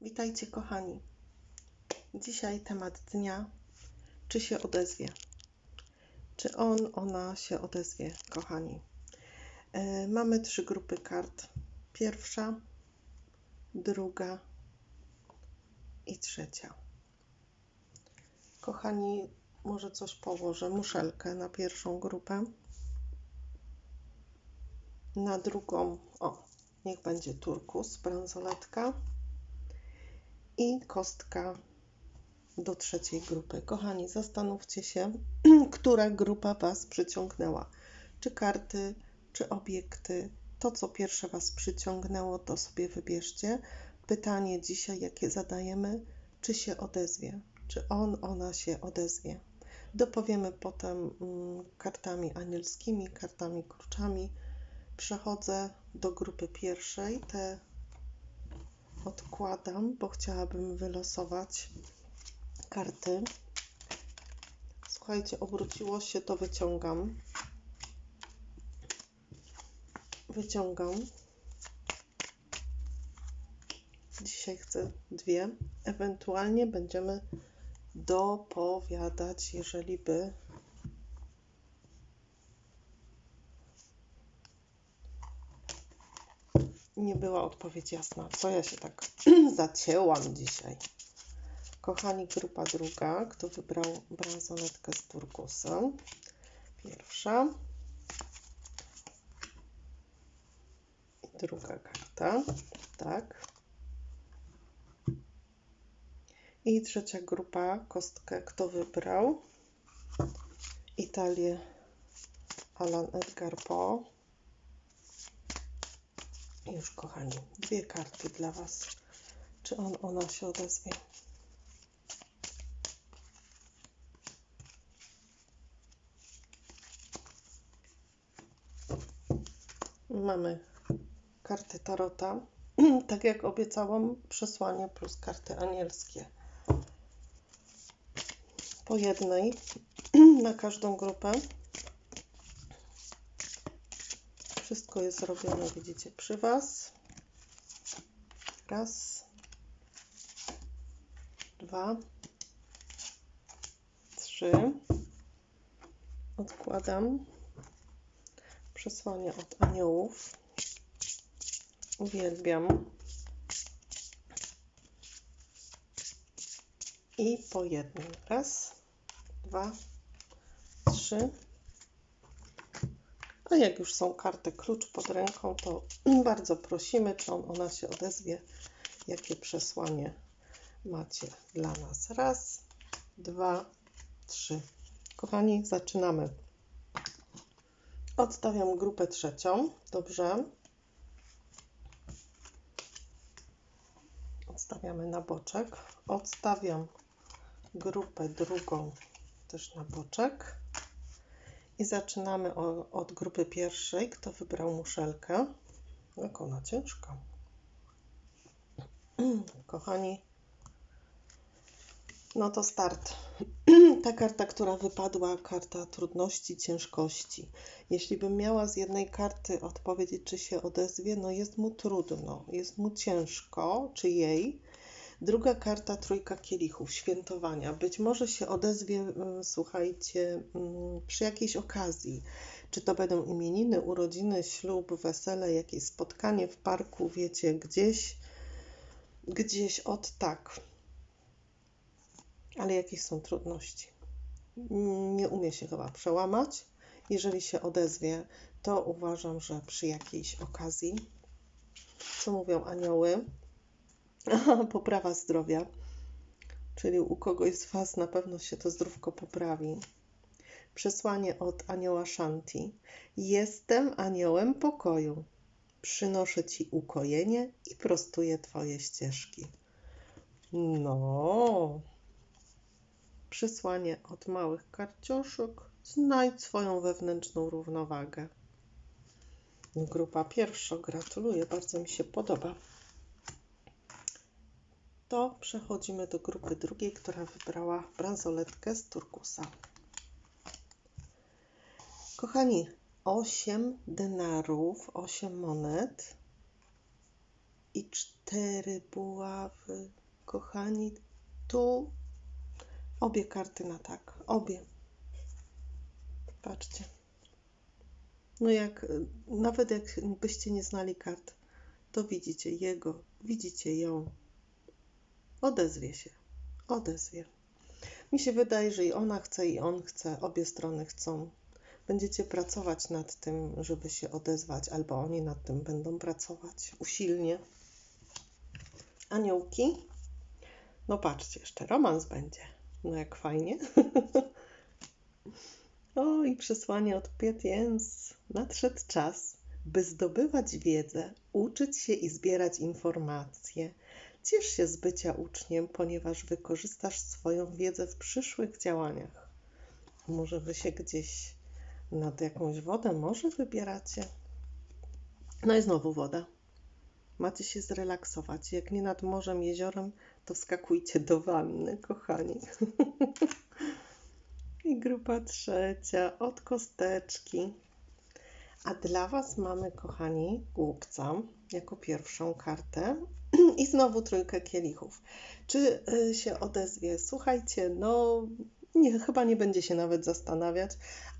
Witajcie, kochani. Dzisiaj temat dnia. Czy się odezwie? Czy on, ona się odezwie, kochani? E, mamy trzy grupy kart. Pierwsza, druga i trzecia. Kochani, może coś położę. Muszelkę na pierwszą grupę. Na drugą, o, niech będzie turkus, bransoletka i kostka do trzeciej grupy. Kochani, zastanówcie się, która grupa Was przyciągnęła. Czy karty, czy obiekty. To, co pierwsze Was przyciągnęło, to sobie wybierzcie. Pytanie dzisiaj, jakie zadajemy, czy się odezwie, czy on, ona się odezwie. Dopowiemy potem mm, kartami anielskimi, kartami kurczami. Przechodzę do grupy pierwszej. Te odkładam, bo chciałabym wylosować karty. Słuchajcie, obróciło się, to wyciągam. Wyciągam. Dzisiaj chcę dwie. Ewentualnie będziemy dopowiadać, jeżeli by nie była odpowiedź jasna. Co ja się tak zacięłam dzisiaj? Kochani, grupa druga. Kto wybrał bransoletkę z turkusem? Pierwsza. Druga karta. Tak. I trzecia grupa. Kostkę. Kto wybrał? Italię. Alan Edgar Poe. Już, kochani, dwie karty dla Was. Czy on, ona się odezwie? Mamy karty Tarota. Tak jak obiecałam, przesłanie plus karty anielskie. Po jednej na każdą grupę. Wszystko jest zrobione, widzicie, przy Was. Raz, dwa, trzy. Odkładam przesłanie od aniołów. Uwielbiam. I po jednym. Raz, dwa, trzy. A jak już są karty klucz pod ręką, to bardzo prosimy, czy on, ona się odezwie, jakie przesłanie macie dla nas. Raz, dwa, trzy. Kochani, zaczynamy. Odstawiam grupę trzecią. Dobrze. Odstawiamy na boczek. Odstawiam grupę drugą też na boczek. I zaczynamy od grupy pierwszej. Kto wybrał muszelkę? Jak ona ciężka. Kochani, no to start. Ta karta, która wypadła, karta trudności, ciężkości. Jeśli bym miała z jednej karty odpowiedzieć, czy się odezwie, no jest mu trudno, jest mu ciężko, czy jej. Druga karta, trójka kielichów, świętowania. Być może się odezwie, mm, słuchajcie, mm, przy jakiejś okazji. Czy to będą imieniny, urodziny, ślub, wesele, jakieś spotkanie w parku, wiecie, gdzieś, gdzieś od tak. Ale jakieś są trudności? Nie umie się chyba przełamać. Jeżeli się odezwie, to uważam, że przy jakiejś okazji. Co mówią anioły? Poprawa zdrowia, czyli u kogoś z Was na pewno się to zdrówko poprawi. Przesłanie od anioła Shanti. Jestem aniołem pokoju. Przynoszę Ci ukojenie i prostuję Twoje ścieżki. No. Przesłanie od małych karcioszek. Znajdź swoją wewnętrzną równowagę. Grupa pierwsza. Gratuluję, bardzo mi się podoba to przechodzimy do grupy drugiej, która wybrała bransoletkę z turkusa. Kochani, 8 denarów, 8 monet i cztery buławy. Kochani, tu obie karty na tak. Obie. Patrzcie. No jak, nawet jak byście nie znali kart, to widzicie jego, widzicie ją. Odezwie się. Odezwie. Mi się wydaje, że i ona chce, i on chce, obie strony chcą. Będziecie pracować nad tym, żeby się odezwać, albo oni nad tym będą pracować usilnie. Aniołki. No patrzcie, jeszcze romans będzie. No jak fajnie. o, i przesłanie od Pietiens. Nadszedł czas, by zdobywać wiedzę, uczyć się i zbierać informacje. Ciesz się z bycia uczniem, ponieważ wykorzystasz swoją wiedzę w przyszłych działaniach. Może wy się gdzieś nad jakąś wodę może wybieracie? No i znowu woda. Macie się zrelaksować. Jak nie nad morzem, jeziorem, to wskakujcie do wanny, kochani. I grupa trzecia od kosteczki. A dla Was mamy, kochani, głupca jako pierwszą kartę i znowu trójkę kielichów. Czy y, się odezwie? Słuchajcie, no nie, chyba nie będzie się nawet zastanawiać,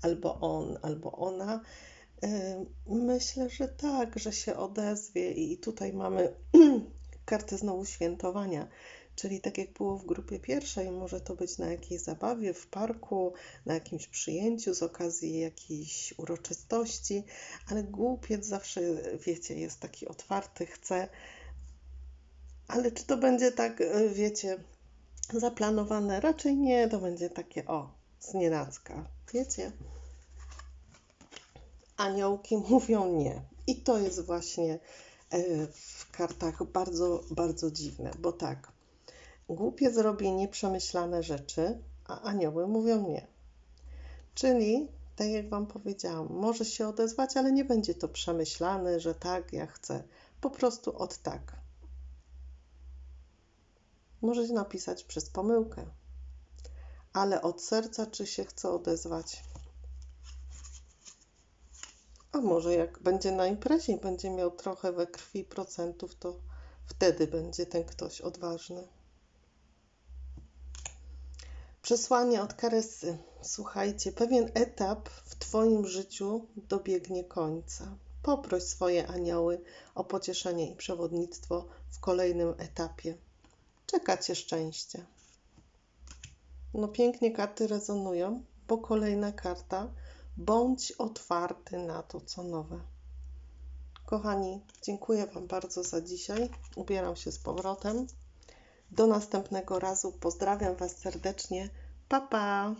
albo on, albo ona. Y, myślę, że tak, że się odezwie i tutaj mamy kartę znowu świętowania. Czyli tak jak było w grupie pierwszej, może to być na jakiejś zabawie w parku, na jakimś przyjęciu z okazji jakiejś uroczystości, ale głupiec zawsze, wiecie, jest taki otwarty, chce. Ale czy to będzie tak, wiecie, zaplanowane? Raczej nie, to będzie takie o, znienacka, wiecie? Aniołki mówią nie. I to jest właśnie e, w kartach bardzo, bardzo dziwne, bo tak, Głupiec robi nieprzemyślane rzeczy, a anioły mówią nie. Czyli, tak jak Wam powiedziałam, może się odezwać, ale nie będzie to przemyślane, że tak, ja chcę. Po prostu od tak. Możecie napisać przez pomyłkę, ale od serca, czy się chce odezwać. A może jak będzie na imprezie i będzie miał trochę we krwi procentów, to wtedy będzie ten ktoś odważny. Przesłanie od Karesy. Słuchajcie, pewien etap w Twoim życiu dobiegnie końca. Poproś swoje anioły o pocieszenie i przewodnictwo w kolejnym etapie. Czeka Cię szczęście. No pięknie karty rezonują, bo kolejna karta. Bądź otwarty na to, co nowe. Kochani, dziękuję Wam bardzo za dzisiaj. Ubieram się z powrotem. Do następnego razu. Pozdrawiam Was serdecznie. Pa, pa!